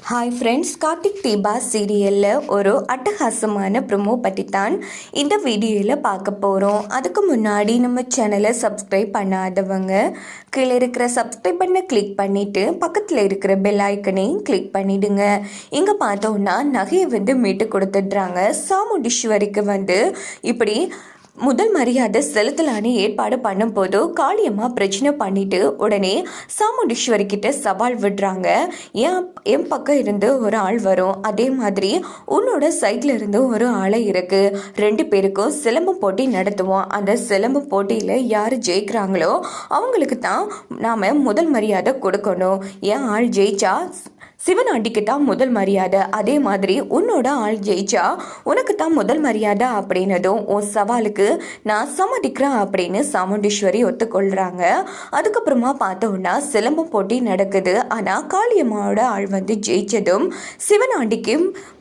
Hi friends Karthik Deepa சீரியலில் ஒரு அட்டகாசமான ப்ரொமோ பற்றி தான் இந்த வீடியோவில் பார்க்க போகிறோம் அதுக்கு முன்னாடி நம்ம சேனலை சப்ஸ்கிரைப் பண்ணாதவங்க கீழே இருக்கிற சப்ஸ்கிரைப் பண்ண கிளிக் பண்ணிவிட்டு பக்கத்தில் இருக்கிற பெல் ஐக்கனையும் கிளிக் பண்ணிவிடுங்க இங்கே பார்த்தோன்னா நகையை வந்து மீட்டு கொடுத்துட்றாங்க. சாமுண்டீஸ்வரிக்கு வந்து இப்படி முதல் மரியாதை செலுத்தலான்னு ஏற்பாடு பண்ணும்போது காளியம்மா பிரச்சனை பண்ணிட்டு உடனே சாமுண்டீஸ்வரி கிட்ட சவால் விடுறாங்க. என் என் பக்கம் இருந்து ஒரு ஆள் வரும். அதே மாதிரி உன்னோட சைட்ல இருந்து ஒரு ஆளை இருக்கு. ரெண்டு பேருக்கும் சிலம்பம் போட்டி நடத்துவோம். அந்த சிலம்பம் போட்டியில் யார் ஜெயிக்கிறாங்களோ அவங்களுக்கு தான் நாம் முதல் மரியாதை கொடுக்கணும். என் ஆள் ஜெயிச்சா சிவனாண்டிக்கு தான் முதல் மரியாதை. அதே மாதிரி உன்னோட ஆள் ஜெயிச்சா உனக்கு தான் முதல் மரியாதை அப்படின்னதும் உன் சவாலுக்கு நான் சம்மதிக்கிறேன் அப்படின்னு சாமுண்டீஸ்வரி ஒத்துக்கொள்கிறாங்க அதுக்கப்புறமா பார்த்தோம்னா சிலம்பம் போட்டி நடக்குது. ஆனால் காளியம்மாவோட ஆள் வந்து ஜெயிச்சதும் சிவனாண்டிக்கு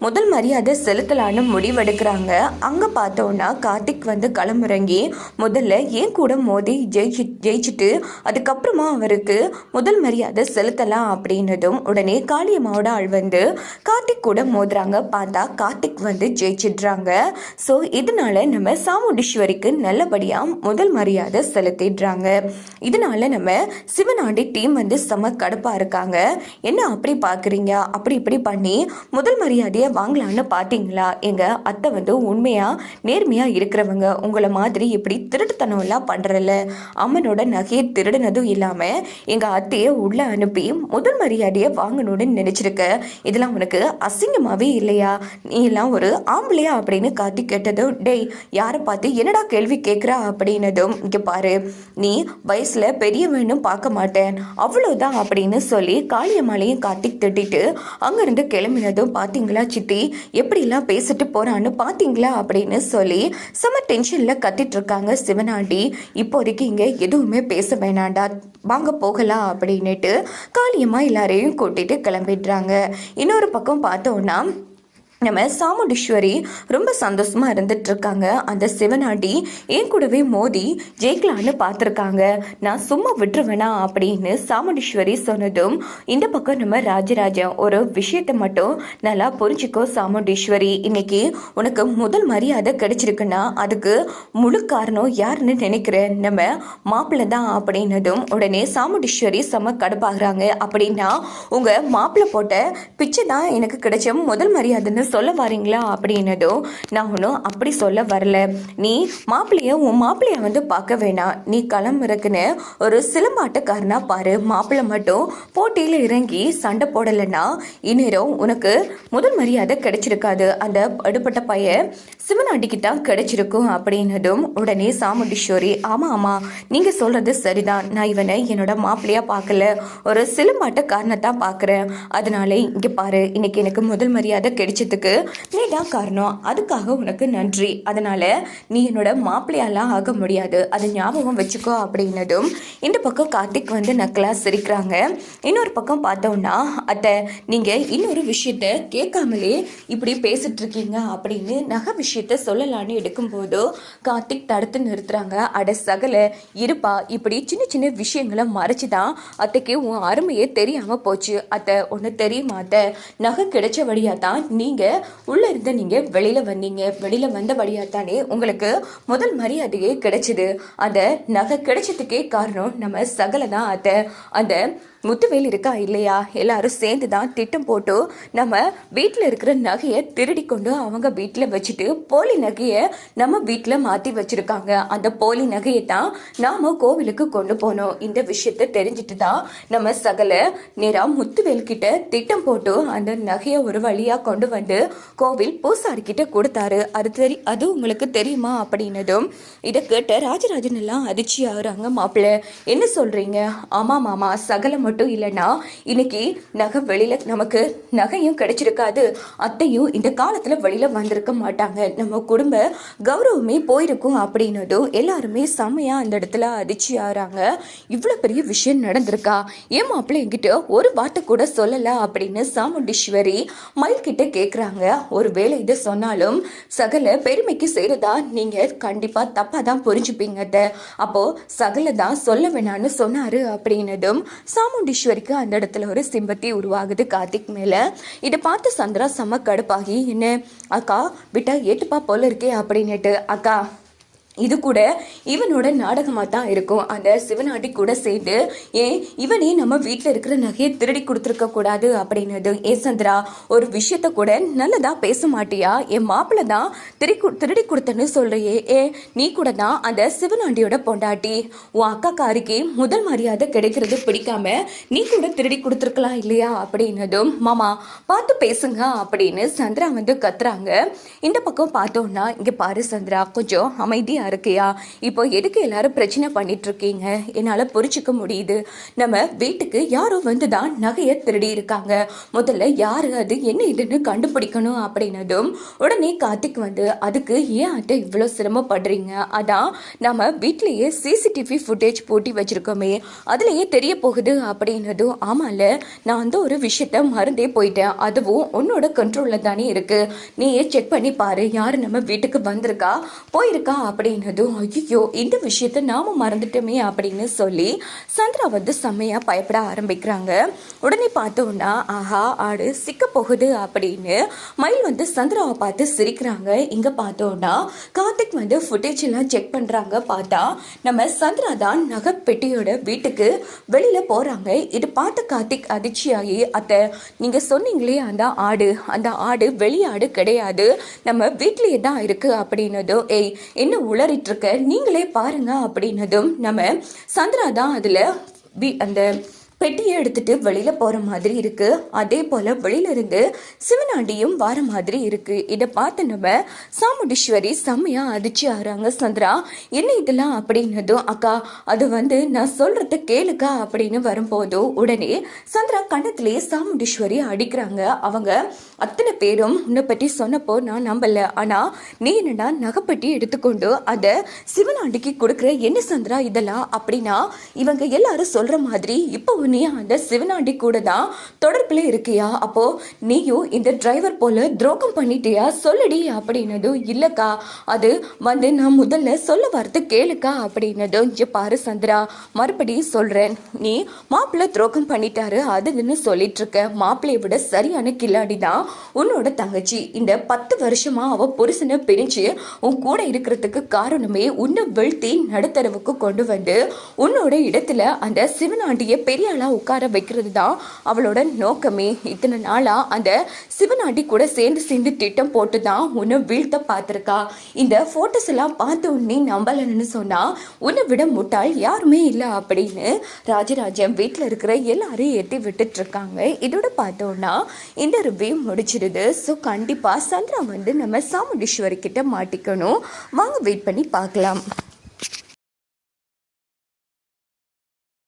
முதல் மரியாதை செலுத்தலான்னு முடிவெடுக்கிறாங்க. அங்கே பார்த்தோம்னா கார்த்திக் வந்து களமிறங்கி முதல்ல ஏன் கூட மோதி ஜெயிச்சு ஜெயிச்சுட்டு அதுக்கப்புறமா அவருக்கு முதல் மரியாதை செலுத்தலாம் அப்படின்னதும் உடனே காளியம்மாவோட ஆள் வந்து கார்த்திக் கூட மோதுறாங்க. பார்த்தா கார்த்திக் வந்து ஜெயிச்சிடுறாங்க. ஸோ இதனால நம்ம சாமுண்டீஸ்வரிக்கு நல்லபடியாக முதல் மரியாதை செலுத்திடுறாங்க. இதனால நம்ம சிவனாண்டி டீம் வந்து செம கடுப்பாக இருக்காங்க. என்ன அப்படி பார்க்குறீங்க அப்படி இப்படி பண்ணி முதல் மரியாதையை வாங்கலான்னு பார்த்தீங்களா எங்கள் அத்தை வந்து உண்மையாக நேர்மையாக இருக்கிறவங்க. உங்களை மாதிரி இப்படி திருட்டுத்தனம்லாம் பண்ணுறல அம்மனோட நகையை திருடினதும் இல்லாமல் எங்கள் அத்தையை உள்ளே அனுப்பி முதல் மரியாதையை வாங்கணும்னு நினச்சிருக்க. இதெல்லாம் உனக்கு அசிங்கமாகவே இல்லையா? நீ எல்லாம் ஒரு ஆம்பளையா அப்படின்னு காட்டி கேட்டதும் டேய் யாரை பார்த்து என்னடா கேள்வி கேட்குறா அப்படின்னதும் இங்கே பாரு நீ வயசில் பெரியவனும் பார்க்க மாட்டேன். அவ்வளோதான் அப்படின்னு சொல்லி காளியம்மாலையும் கார்த்திக் திட்டிட்டு அங்கேருந்து கிளம்பினதும் பார்த்தீங்களா சித்தி? எப்படிலாம் பேசிட்டு போகிறான்னு பார்த்தீங்களா அப்படின்னு சொல்லி செம டென்ஷனில் கத்திட்டு இருக்காங்க சிவனாண்டி. இப்போதைக்கு இங்கே எதுவுமே பேச வேணாண்டா வாங்க போகலாம் அப்படின்னுட்டு காளியம்மா எல்லாரையும் கூட்டிட்டு கிளம்பிடுறாங்க இன்னொரு பக்கம் பார்த்தோன்னா நம்ம சாமுண்டீஸ்வரி ரொம்ப சந்தோஷமாக இருந்துட்டுருக்காங்க அந்த சிவனாண்டி என் கூடவே மோதி ஜெயிக்கலான்னு பார்த்துருக்காங்க நான் சும்மா விட்டுருவேனா அப்படின்னு சாமுண்டீஸ்வரி சொன்னதும் இந்த பக்கம் நம்ம ராஜராஜன் ஒரு விஷயத்தை மட்டும் நல்லா புரிஞ்சுக்கோ சாமுண்டீஸ்வரி. இன்னைக்கு உனக்கு முதல் மரியாதை கிடைச்சிருக்குன்னா அதுக்கு முழு காரணம் யாருன்னு நினைக்கிறேன் நம்ம மாப்பிள்ளை தான் அப்படின்னதும் உடனே சாமுண்டீஸ்வரி செம கடுப்பாகிறாங்க. அப்படின்னா உங்கள் மாப்பிள்ளை போட்ட பிச்சை தான் எனக்கு கிடைச்ச முதல் மரியாதைன்னு சொல்ல வரீங்களா அப்படின்னதும் நான் ஒன்றும் அப்படி சொல்ல வரல. நீ மாப்பிள்ளைய உன் மாப்பிள்ளைய வந்து பார்க்க வேணாம். நீ கிளம்புறக்குன்னு ஒரு சிலம்பாட்டக்காரனா பாரு. மாப்பிள்ளை மட்டும் போட்டியில் இறங்கி சண்டை போடலைன்னா இந்நேரம் உனக்கு முதல் மரியாதை கிடைச்சிருக்காது. அந்த அடுப்பட்ட பையன் சிவனாண்டிக்கு தான் கிடைச்சிருக்கும் அப்படின்னதும் உடனே சாமுண்டீஸ்வரி ஆமாம் ஆமாம் நீங்கள் சொல்கிறது சரிதான். நான் இவனை என்னோட மாப்பிள்ளையா பார்க்கல. ஒரு சிலம்பாட்டக்காரனை தான் பார்க்குறேன். அதனால இங்கே பாரு இன்னைக்கு எனக்கு முதல் மரியாதை கிடைச்சதுக்கு நீ தான் காரணம்? அதுக்காக உனக்கு நன்றி. அதனால் நீ என்னோட மாப்பிள்ளையாலாம் ஆக முடியாது. அதை ஞாபகம் வச்சுக்கோ அப்படின்னதும் இந்த பக்கம் கார்த்திக் வந்து நக்கலாக சிரிக்கிறாங்க. இன்னொரு பக்கம் பார்த்தோம்னா அத்தை நீங்கள் இன்னொரு விஷயத்த கேட்காமலே இப்படி பேசிட்டு இருக்கீங்க அப்படின்னு நகை விஷயத்த சொல்லலான்னு எடுக்கும்போது கார்த்திக் தடுத்து நிறுத்துறாங்க. அட சகல இருப்பா இப்படி சின்ன சின்ன விஷயங்களை மறைச்சு தான் அத்தைக்கு உன் அருமையே தெரியாமல் போச்சு. அத்தை ஒன்று தெரியுமா அத்தை? நகை கிடைச்ச வழியாக தான் நீங்கள் உள்ளே இருந்து நீங்கள் வெளியில் வந்தீங்க. வெளியில் வந்தபடியாக தானே உங்களுக்கு முதல் மரியாதையே கிடைச்சிது. அந்த நகை கிடைச்சதுக்கே காரணம் நம்ம சகலை தான் அத்தை. அந்த முத்துவேல் இருக்கா இல்லையா? எல்லாரும் சேர்ந்து தான் திட்டம் போட்டு நம்ம வீட்டில் இருக்கிற நகையை திருடி கொண்டு அவங்க வீட்டில் வச்சுட்டு போலி நகையை நம்ம வீட்டில் மாற்றி வச்சுருக்காங்க. அந்த போலி நகையை தான் நாம் கோவிலுக்கு கொண்டு போனோம். இந்த விஷயத்த தெரிஞ்சுட்டு தான் நம்ம சகல நேராக முத்துவேல் கிட்ட திட்டம் போட்டு அந்த நகையை ஒரு வழியாக கொண்டு வந்து கோவில் பூசாரிக்கிட்ட கொடுத்தாரு. அது தெரி அது உங்களுக்கு தெரியுமா அப்படின்னதும் இதை கேட்ட ராஜராஜன் எல்லாம் அதிர்ச்சி ஆகுறாங்க மாப்பிள்ளை. என்ன சொல்கிறீங்க ஆமாம் மாமா சகல மட்டும் இல்லைன்னா இன்னைக்கு நகை வெளியில நமக்கு நகையும் கிடைச்சிருக்காது. அத்தையும் இந்த காலத்துல வெளியில வந்திருக்க மாட்டாங்க. நம்ம குடும்ப கௌரவமே போயிருக்கும் அப்படின்னதும் எல்லாருமே செம்மையா அந்த இடத்துல அதிர்ச்சி ஆகுறாங்க இவ்வளோ பெரிய விஷயம் நடந்திருக்கா? ஏன் மாப்பிள்ளை என்கிட்ட ஒரு வார்த்தை கூட சொல்லல அப்படின்னு சாமுண்டீஸ்வரி மயில் கிட்ட கேட்குறாங்க ஒரு வேலை இதை சொன்னாலும் சகல பெருமைக்கு செய்கிறதா நீங்கள் கண்டிப்பாக தப்பாக தான் புரிஞ்சுப்பீங்க அத்தை. அப்போ சகல தான் சொல்ல வேணான்னு சொன்னாரு அப்படின்னதும் சாமு சாமுண்டீஸ்வரிக்கு அந்த இடத்துல ஒரு சிம்பத்தி உருவாகுது கார்த்திக் மேலே. இதை பார்த்து சந்திரா செம்ம கடுப்பாகி என்ன? அக்கா விட்டா ஏட்டுப்பா போல இருக்கே அப்படின்னுட்டு. அக்கா இது கூட இவனோட நாடகமாக தான் இருக்கும். அந்த சிவனாட்டி கூட சேர்ந்து ஏன் இவனே நம்ம வீட்டில் இருக்கிற நகையை திருடி கொடுத்துருக்க கூடாது அப்படின்னது ஏ சந்திரா ஒரு விஷயத்த கூட நல்லதா பேச மாட்டியா? என் மாப்பிள்ள தான் திரு திருடி கொடுத்தன்னு சொல்றியே. ஏ நீ கூட தான் அந்த சிவனாண்டியோட பொண்டாட்டி. உன் அக்காக்காரிக்கு முதல் மரியாதை கிடைக்கிறது பிடிக்காம நீ கூட திருடி கொடுத்துருக்கலாம் இல்லையா? அப்படின்னதும் மாமா பார்த்து பேசுங்க அப்படின்னு சந்திரா வந்து கத்துறாங்க. இந்த பக்கம் பார்த்தோம்னா இங்கே பாரு சந்திரா கொஞ்சம் அமைதியாக அமைதியா இருக்கியா? இப்போ எதுக்கு எல்லாரும் பிரச்சனை பண்ணிட்டு இருக்கீங்க என்னால் புரிச்சுக்க முடியுது. நம்ம வீட்டுக்கு யாரோ வந்து தான் நகையை திருடி இருக்காங்க. முதல்ல யார் அது? என்ன இதுன்னு கண்டுபிடிக்கணும் அப்படின்னதும் உடனே கார்த்திக் வந்து அதுக்கு ஏன் அட்டை இவ்வளோ சிரமப்படுறீங்க? அதான் நம்ம வீட்லேயே சிசிடிவி ஃபுட்டேஜ் போட்டி வச்சிருக்கோமே. அதுலேயே தெரிய போகுது அப்படின்னதும் ஆமாம்ல நான் வந்து ஒரு விஷயத்த மறந்தே போயிட்டேன். அதுவும் உன்னோட கண்ட்ரோலில் தானே இருக்கு. நீயே செக் பண்ணி பாரு யார் நம்ம வீட்டுக்கு வந்திருக்கா? போயிருக்கா? அப்படின்னு அப்படின்னதும் ஐயோ இந்த விஷயத்த நாம மறந்துட்டோமே அப்படின்னு சொல்லி சந்திரா வந்து செம்மையா பயப்பட ஆரம்பிக்கிறாங்க. உடனே பார்த்தோம்னா ஆஹா ஆடு சிக்க போகுது அப்படின்னு மயில் வந்து சந்திராவை பார்த்து சிரிக்கிறாங்க. இங்க பார்த்தோம்னா கார்த்திக் வந்து ஃபுட்டேஜ் எல்லாம் செக் பண்றாங்க. பார்த்தா நம்ம சந்திரா தான் நகை பெட்டியோட வீட்டுக்கு வெளியில போறாங்க. இது பார்த்த கார்த்திக் அதிர்ச்சியாகி அத்தை நீங்க சொன்னீங்களே அந்த ஆடு அந்த ஆடு வெளியாடு கிடையாது. நம்ம வீட்லயே தான் இருக்கு அப்படின்னதும் ஏய் என்ன உளறிட்டு இருக்க நீங்களே பாருங்க அப்படின்னதும் நம்ம சந்திரா தான் அதுல வி- அந்த பெட்டியை எடுத்துட்டு வெளியில போற மாதிரி இருக்கு. அதே போல வெளியில இருந்து சிவனாண்டியும் வார மாதிரி இருக்கு. இதை பார்த்து நம்ம சாமுண்டீஸ்வரி செம்மையா அதிர்ச்சி ஆறாங்க சந்திரா. என்ன இதெல்லாம் அப்படின்னதும் அக்கா அது வந்து நான் சொல்றத கேளுக்கா அப்படின்னு வரும்போதோ உடனே சந்திரா கண்ணத்திலேயே சாமுண்டீஸ்வரி அடிக்கிறாங்க. அவங்க அத்தனை பேரும் உன்னை பற்றி சொன்னப்போ நான் நம்பல. ஆனா நீ என்னடா நகைப்பட்டி எடுத்துக்கொண்டு அதை சிவனாண்டிக்கு கொடுக்குற? என்ன சந்திரா இதெல்லாம்? அப்படின்னா இவங்க எல்லாரும் சொல்ற மாதிரி இப்போ நீ அந்த சிவனாண்டி கூட தான் தொடர்பில் இருக்கியா? அப்போ நீயும் இந்த டிரைவர் போல துரோகம் பண்ணிட்டியா? சொல்லுடி அப்படின்னதும் இல்லக்கா அது வந்து நான் முதல்ல சொல்ல வரது கேளுக்கா அப்படின்னதும் இங்க பாரு சந்திரா மறுபடியும் சொல்றேன். நீ மாப்பிள்ளை துரோகம் பண்ணிட்டாரு அதுன்னு சொல்லிட்டு இருக்க மாப்பிள்ளையை விட சரியான கில்லாடி தான் உன்னோட தங்கச்சி இந்த பத்து வருஷமா அவ புருஷனை பிரிஞ்சு உன் கூட இருக்கிறதுக்கு காரணமே உன்னை வீழ்த்தி நடுத்தரவுக்கு கொண்டு வந்து உன்னோட இடத்துல அந்த சிவனாண்டிய பெரிய ஆளா உட்கார வைக்கிறது தான் அவளோட நோக்கமே. இத்தனை நாளாக அந்த சிவனாண்டி கூட சேர்ந்து சேர்ந்து திட்டம் போட்டு தான் உன்னை வீழ்த்த பார்த்துருக்கா. இந்த ஃபோட்டோஸ் எல்லாம் பார்த்து நீ நம்பலன்னு சொன்னால் உன்னை விட முட்டாள் யாருமே இல்லை அப்படின்னு ராஜராஜன் வீட்டில் இருக்கிற எல்லாரையும் ஏற்றி விட்டுட்ருக்காங்க இதோட பார்த்தோன்னா இந்த ரிவ்யூ முடிச்சிருது. ஸோ கண்டிப்பாக சந்திரா வந்து நம்ம சாமுண்டீஸ்வரி கிட்ட மாட்டிக்கணும். வாங்க வெயிட் பண்ணி பார்க்கலாம்.